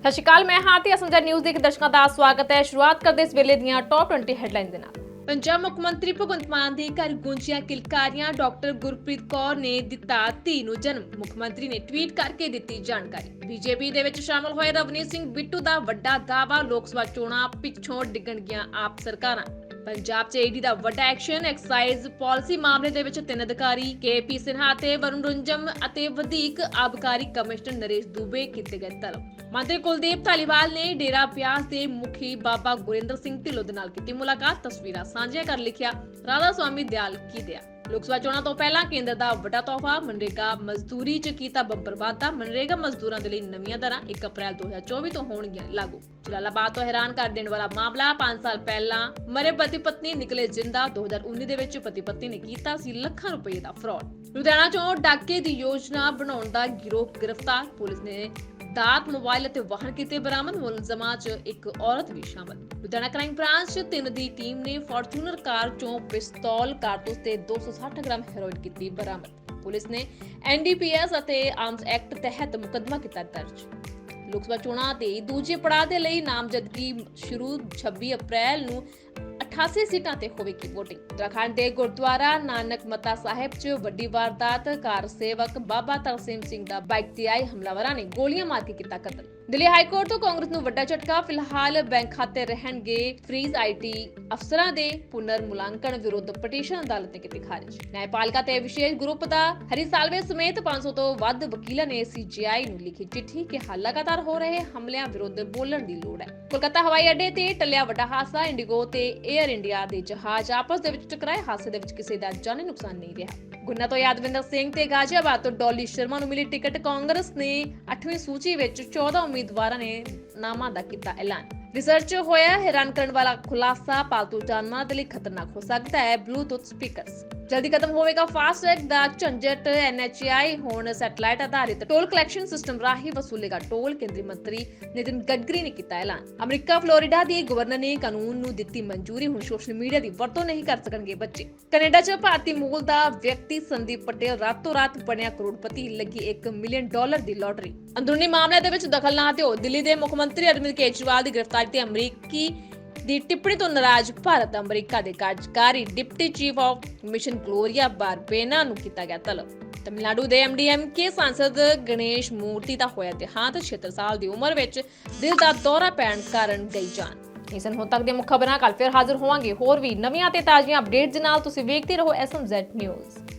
ਸਤਿ ਸ਼੍ਰੀ ਅਕਾਲ, ਮੈਂ ਹਾਂ ਤੇ ਅਸਮਝਾ ਨਿਊਜ਼ ਦੇ ਦਰਸ਼ਕਾਂ ਦਾ ਸਵਾਗਤ ਹੈ। ਸ਼ੁਰੂਆਤ ਕਰਦੇ ਇਸ ਵੇਲੇ ਦੀਆਂ ਟੌਪ 20 ਹੈਡਲਾਈਨ ਦੇ ਨਾਲ। ਪੰਜਾਬ ਮੁੱਖ ਮੰਤਰੀ ਭਗਵੰਤ ਮਾਨ ਦੇ ਘਰ ਗੂੰਜੀਆਂ ਕਿਲਕਾਰੀਆਂ, ਡਾਕਟਰ ਗੁਰਪ੍ਰੀਤ ਕੌਰ ਨੇ ਦਿੱਤਾ ਧੀ ਨੂੰ ਜਨਮ। ਮੁੱਖ ਮੰਤਰੀ ਨੇ ਟਵੀਟ ਕਰਕੇ ਦਿੱਤੀ ਜਾਣਕਾਰੀ। ਬੀਜੇਪੀ ਦੇ ਵਿੱਚ ਸ਼ਾਮਲ ਹੋਏ ਰਵਨੀਤ ਸਿੰਘ ਬਿੱਟੂ ਦਾ ਵੱਡਾ ਦਾਅਵਾ। ਲੋਕ ਸਭਾ ਚੋਣਾਂ ਪਿੱਛੋਂ ਡਿੱਗਣਗੀਆਂ ਆਪ ਸਰਕਾਰਾਂ। ਪੰਜਾਬ 'ਚ ਈਡੀ ਦਾ ਵੱਡਾ ਐਕਸ਼ਨ ਐਕਸਾਈਜ਼ ਪਾਲਿਸੀ ਮਾਮਲੇ ਦੇ ਵਿੱਚ ਤਿੰਨ ਅਧਿਕਾਰੀ ਕੇਪੀ ਸਿਨਹਾ ਤੇ ਵਰੁਣ ਰੁੰਜਮ ਅਤੇ ਵਧੀਕ ਆਬਕਾਰੀ ਕਮਿਸ਼ਨਰ ਨਰੇਸ਼ ਦੂਬੇ ਕੀਤੇ ਗਏ ਤਲਬ। ਮੰਤਰੀ ਕੁਲਦੀਪ ਧਾਲੀਵਾਲ ਨੇ ਡੇਰਾ ਪਿਆਸ ਦੇ ਮੁਖੀ ਬਾਬਾ ਗੁਰਿੰਦਰ ਸਿੰਘ ਢਿੱਲੋਂ ਦੇ ਨਾਲ ਕੀਤੀ ਮੁਲਾਕਾਤ। ਤਸਵੀਰਾਂ ਸਾਂਝੀਆਂ ਕਰ ਲਿਖਿਆ ਰਾਧਾ ਸਵਾਮੀ ਦਿਆਲ ਕੀ ਦਿਆ। ਲੋਕ ਸਭਾ ਚੋਣਾਂ ਤੋਂ ਪਹਿਲਾਂ ਕੇਂਦਰ ਦਾ ਵੱਡਾ ਤੋਹਫਾ ਮਨਰੇਗਾ ਮਜ਼ਦੂਰੀ 'ਚ ਕੀਤਾ ਬੰਪਰ ਵਾਧਾ। ਮਨਰੇਗਾ ਮਜ਼ਦੂਰਾਂ ਦੇ ਲਈ ਨਵੀਆਂ ਦਰਾਂ 1 ਅਪ੍ਰੈਲ 2024 ਤੋਂ ਹੋਣਗੀਆਂ ਲਾਗੂ। ਜਲਾਲਾਬਾਦ ਤੋਂ ਹੈਰਾਨ ਕਰ ਦੇਣ ਵਾਲਾ ਮਾਮਲਾ 5 ਸਾਲ ਪਹਿਲਾਂ ਮਰੇ ਪਤੀ ਪਤਨੀ ਨਿਕਲੇ ਜਿੰਦਾ। 2019 ਦੇ ਵਿੱਚ ਪਤੀ ਪਤਨੀ ਨੇ ਕੀਤਾ ਸੀ ਲੱਖਾਂ ਰੁਪਏ ਦਾ ਫਰਾਡ। ਲੁਧਿਆਣਾ 'ਚੋਂ ਡਾਕੇ ਦੀ ਯੋਜਨਾ ਬਣਾਉਣ ਦਾ ਗਿਰੋਹ ਗ੍ਰਿਫਤਾਰ। ਪੁਲਿਸ ਨੇ ਦਾਤ ਮੋਬਾਈਲ ਅਤੇ ਵਾਹਨ ਕੀਤੇ ਬਰਾਮਦ, ਮੁਲਜ਼ਮਾਂ 'ਚ ਇੱਕ ਔਰਤ ਵੀ ਸ਼ਾਮਲ। ਲੁਧਿਆਣਾ ਕ੍ਰਾਈਮ ਬ੍ਰਾਂਚ 'ਚ ਤਿੰਨ ਦੀ ਟੀਮ ਨੇ ਫੋਰਚੂਨਰ ਕਾਰ 'ਚੋਂ ਪਿਸਤੌਲ, ਕਾਰਤੂਸ ਤੇ 260 ਗ੍ਰਾਮ ਹੈਰੋਇਨ ਕੀਤੀ ਬਰਾਮਦ। ਪੁਲਿਸ ਨੇ ਐਨਡੀਪੀਐਸ ਅਤੇ ਆਰਮਸ ਐਕਟ ਤਹਿਤ ਮੁਕੱਦਮਾ ਕੀਤਾ ਦਰਜ। ਲੋਕ ਸਭਾ ਚੋਣਾਂ ਦੇ ਦੂਜੇ ਪੜਾਅ ਦੇ ਲਈ ਨਾਮਜ਼ਦਗੀ ਸ਼ੁਰੂ 26 ਅਪ੍ਰੈਲ ਨੂੰ 88 ਸੀਟਾਂ ਤੇ ਹੋਵੇਗੀ VOTING ਉੱਤਰਾਖੰਡ ਦੇ ਗੁਰਦੁਆਰਾ ਨਾਨਕ ਮਤਾ ਸਾਹਿਬ 'ਚ ਵੱਡੀ ਵਾਰਦਾਤ, ਕਾਰ ਸੇਵਕ ਬਾਬਾ ਤਰਸੇਮ ਸਿੰਘ ਦਾ ਬਾਈਕ ਤੇ ਆਏ ਹਮਲਾਵਰਾਂ ਨੇ ਗੋਲੀਆਂ ਮਾਰ ਕੇ ਕੀਤਾ ਕਤਲ। ਦਿੱਲੀ ਹਾਈ ਕੋਰਟ ਤੋਂ ਕਾਂਗਰਸ ਨੂੰ ਵੱਡਾ ਝਟਕਾ। ਫਿਲਹਾਲ ਬੈਂਕ ਖਾਤੇ ਰਹਿਣਗੇ ਫ੍ਰੀਜ਼ ਆਈਟੀ ਅਫਸਰਾਂ ਦੇ ਪੁਨਰ ਮੁਲਾਂਕਣ ਵਿਰੁੱਧ ਪਟੀਸ਼ਨ ਅਦਾਲਤ ਨੇ ਕੀਤੀ ਖਾਰਜ। ਨਿਆਂਪਾਲਿਕਾ ਤੇ ਵਿਸ਼ੇਸ਼ ਗਰੁੱਪ ਦਾ ਹਰੀ ਸਾਲਵੇ ਸਮੇਤ 500 ਤੋਂ ਵੱਧ ਵਕੀਲਾਂ ਨੇ ਸੀਜੀਆਈ ਨੂੰ ਲਿਖੀ ਚਿੱਠੀ ਕਿ ਲਗਾਤਾਰ ਹੋ ਰਹੇ ਹਮਲਿਆਂ ਵਿਰੁੱਧ ਬੋਲਣ ਦੀ ਲੋੜ ਹੈ। ਕੋਲਕਾਤਾ ਹਵਾਈ ਅੱਡੇ ਤੇ ਟੱਲਿਆ ਵੱਡਾ ਹਾਦਸਾ। ਇੰਡੀਗੋ ਤੇ 에ਅਰ ਇੰਡੀਆ ਦੇ ਜਹਾਜ਼ ਆਪਸ ਦੇ ਵਿੱਚ ਟਕਰਾਏ। ਹਾਦਸੇ ਦੇ ਵਿੱਚ ਕਿਸੇ ਦਾ ਜਾਨੀ ਨੁਕਸਾਨ ਨਹੀਂ ਰਿਹਾ। ਗੁੰਨਾ ਤੋਂ ਯਾਦਵਿੰਦਰ ਸਿੰਘ ਤੇ ਗਾਜ਼ੀਆਬਾਦ ਤੋਂ ਡੋਲੀ ਸ਼ਰਮਾ ਨੂੰ ਮਿਲੀ ਟਿਕਟ। ਕਾਂਗਰਸ ਨੇ 8ਵੀਂ ਸੂਚੀ ਵਿੱਚ 14 ਉਮੀਦਵਾਰਾਂ ਨੇ ਨਾਮਾਂ ਦਾ ਕੀਤਾ ਐਲਾਨ। ਰਿਸਰਚ ਹੋਇਆ, ਹੈਰਾਨ ਕਰਨ ਵਾਲਾ ਖੁਲਾਸਾ ਪਾਲਤੂ ਜਾਨਵਰਾਂ ਦੇ ਲਈ ਖਤਰਨਾਕ ਹੋ ਸਕਦਾ ਹੈ। ਬਲੂਟੁੱਥ ਸਪੀਕਰਸ ਜਲਦੀ ਖਤਮ ਹੋਵੇਗਾ ਫਾਸਟੈਗ ਦਾ ਝੰਜਟ ਐਨਐਚਆਈ ਹੁਣ ਸੈਟਲਾਈਟ ਆਧਾਰਿਤ ਟੋਲ ਕਲੈਕਸ਼ਨ ਸਿਸਟਮ ਰਾਹੀਂ ਵਸੂਲੇਗਾ ਟੋਲ ਕੇਂਦਰੀ ਮੰਤਰੀ ਨਿਤਿਨ ਗਡਕਰੀ ਨੇ ਕੀਤਾ ਐਲਾਨ। ਅਮਰੀਕਾ, ਫਲੋਰੀਡਾ ਦੀ ਗਵਰਨਰ ਨੇ ਕਾਨੂੰਨ ਨੂੰ ਦਿੱਤੀ ਮਨਜ਼ੂਰੀ, ਹੁਣ ਸੋਸ਼ਲ ਮੀਡੀਆ ਦੀ ਵਰਤੋਂ ਨਹੀਂ ਕਰ ਸਕਣਗੇ ਬੱਚੇ। ਕੈਨੇਡਾ 'ਚ ਭਾਰਤੀ ਮੂਲ ਦਾ ਵਿਅਕਤੀ ਸੰਦੀਪ ਪਟੇਲ ਰਾਤੋਂ ਰਾਤ ਬਣਿਆ ਕਰੋੜਪਤੀ, ਲੱਗੀ 1 ਮਿਲੀਅਨ ਡਾਲਰ ਦੀ ਲੋਟਰੀ ਅੰਦਰੂਨੀ ਮਾਮਲਿਆਂ ਦੇ ਵਿੱਚ ਦਖਲ ਨਾ ਦਿਓ। ਦਿੱਲੀ ਦੇ ਮੁੱਖ ਮੰਤਰੀ ਅਰਵਿੰਦ ਕੇਜਰੀਵਾਲ ਦੀ ਗ੍ਰਿਫਤਾਰੀ ਤੇ ਅਮਰੀਕੀ ਦੀ ਟਿੱਪਣੀ ਤੋਂ ਨਾਰਾਜ਼ ਭਾਰਤ ਅਮਰੀਕਾ ਦੇ ਕਾਰਜਕਾਰੀ deputy chief of mission Gloria Berbena ਨੂੰ ਕੀਤਾ ਗਿਆ ਤਲਬ। ਤਮਿਲਨਾਡੂ ਦੇ ਐਮਡੀਐਮਕੇ ਸਾਂਸਦ ਗਣੇਸ਼ ਮੂਰਤੀ ਦਾ ਹੋਇਆ ਦੇਹਾਂਤ 76 ਸਾਲ ਦੀ ਉਮਰ ਵਿੱਚ ਦਿਲ ਦਾ ਦੌਰਾ ਪੈਣ ਕਾਰਨ ਗਈ ਜਾਨ। ਇਸ ਨੂੰ ਤੱਕ ਦੇ ਮੁੱਖ ਖਬਰਾਂ ਕੱਲ ਫਿਰ ਹਾਜ਼ਰ ਹੋਵਾਂਗੇ। ਹੋਰ ਵੀ ਨਵੀਆਂ ਤੇ ਤਾਜ਼ੀਆਂ ਅਪਡੇਟਸ ਦੇ ਨਾਲ ਤੁਸੀਂ ਵੇਖਦੇ ਰਹੋ ਐਸਐਮਜ਼ੈਡ ਨਿਊਜ਼।